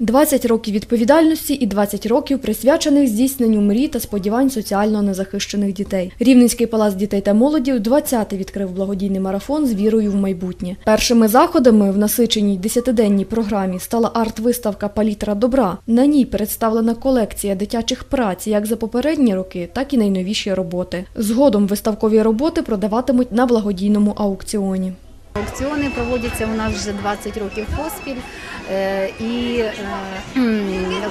20 років відповідальності і 20 років присвячених здійсненню мрій та сподівань соціально незахищених дітей. Рівненський палац дітей та молоді в 20-те відкрив благодійний марафон з вірою в майбутнє. Першими заходами в насиченій десятиденній програмі стала арт-виставка Палітра добра. На ній представлена колекція дитячих праць як за попередні роки, так і найновіші роботи. Згодом виставкові роботи продаватимуть на благодійному аукціоні. Аукціони проводяться у нас вже 20 років поспіль, е, і е,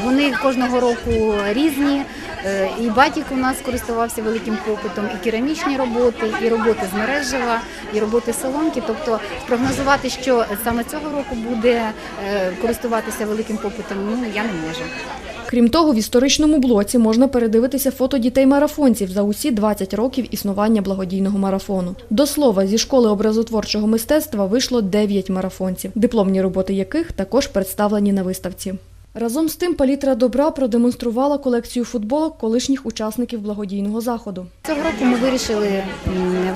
вони кожного року різні. Е, І батік у нас користувався великим попитом, і керамічні роботи, і роботи з мережева, і роботи соломки. Тобто спрогнозувати, що саме цього року буде користуватися великим попитом, ну я не можу. Крім того, в історичному блоці можна передивитися фото дітей-марафонців за усі 20 років існування благодійного марафону. До слова, зі школи образотворчого мистецтва вийшло 9 марафонців, дипломні роботи яких також представлені на виставці. Разом з тим, палітра добра продемонструвала колекцію футболок колишніх учасників благодійного заходу. Цього року ми вирішили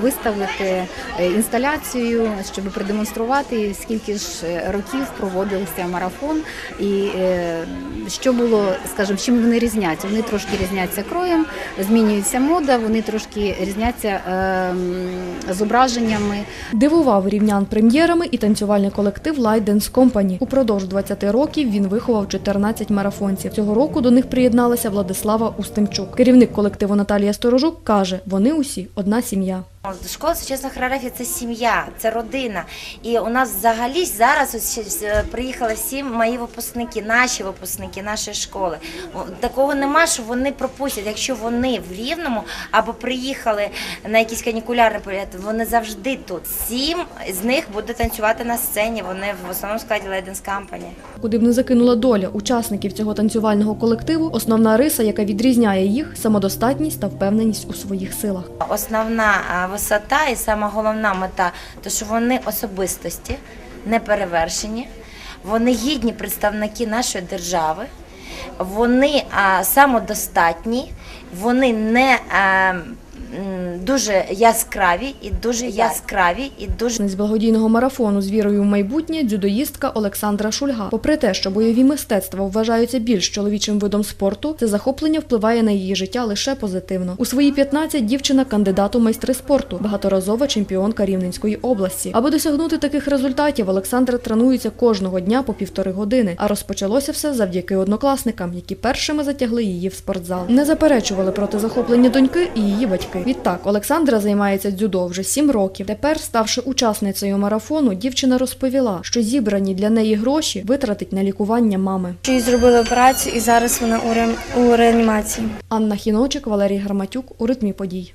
виставити е, інсталяцію, щоб продемонструвати, скільки ж е, років проводився марафон, і е, що було, скажімо, чим вони різняться. Вони трошки різняться кроєм, змінюється мода, вони трошки різняться зображеннями. Дивував рівнян прем'єрами і танцювальний колектив Light Dance Company. Упродовж 20 років він виховав 14 марафонців. Цього року до них приєдналася Владислава Устимчук. Керівник колективу Наталія Сторожук каже, вони усі одна сім'я. Школа сучасної хореографії це сім'я, це родина. І у нас взагалі зараз ось е, приїхали всі мої випускники, наші випускники нашої школи. Такого нема, що вони пропустять. Якщо вони в Рівному або приїхали на якийсь канікулярний період, вони завжди тут. Сім з них буде танцювати на сцені. Вони в основному складі Ladies Company. Куди б не закинула доля учасників цього танцювального колективу, основна риса, яка відрізняє їх самодостатність та впевненість у своїх силах. Основна висота і сама головна мета, то що вони особистості не перевершені, вони гідні представники нашої держави, вони самодостатні, вони не а, м, дуже яскраві і дуже яскраві і дуже З благодійного марафону з вірою в майбутнє дзюдоїстка Олександра Шульга. Попри те, що бойові мистецтва вважаються більш чоловічим видом спорту, це захоплення впливає на її життя лише позитивно. У свої 15 дівчина кандидат у майстри спорту, багаторазова чемпіонка Рівненської області. Аби досягнути таких результатів, Олександра тренується кожного дня по півтори години. А розпочалося все завдяки однокласникам, які першими затягли її в спортзал. Не заперечували проти захоплення доньки і її батьки. Відтак, Олександра займається дзюдо вже сім років. Тепер, ставши учасницею марафону, дівчина розповіла, що зібрані для неї гроші витратить на лікування мами. Їй зробили операцію і зараз вона у реанімації. Анна Хіночик, Валерій Гарматюк у ритмі подій.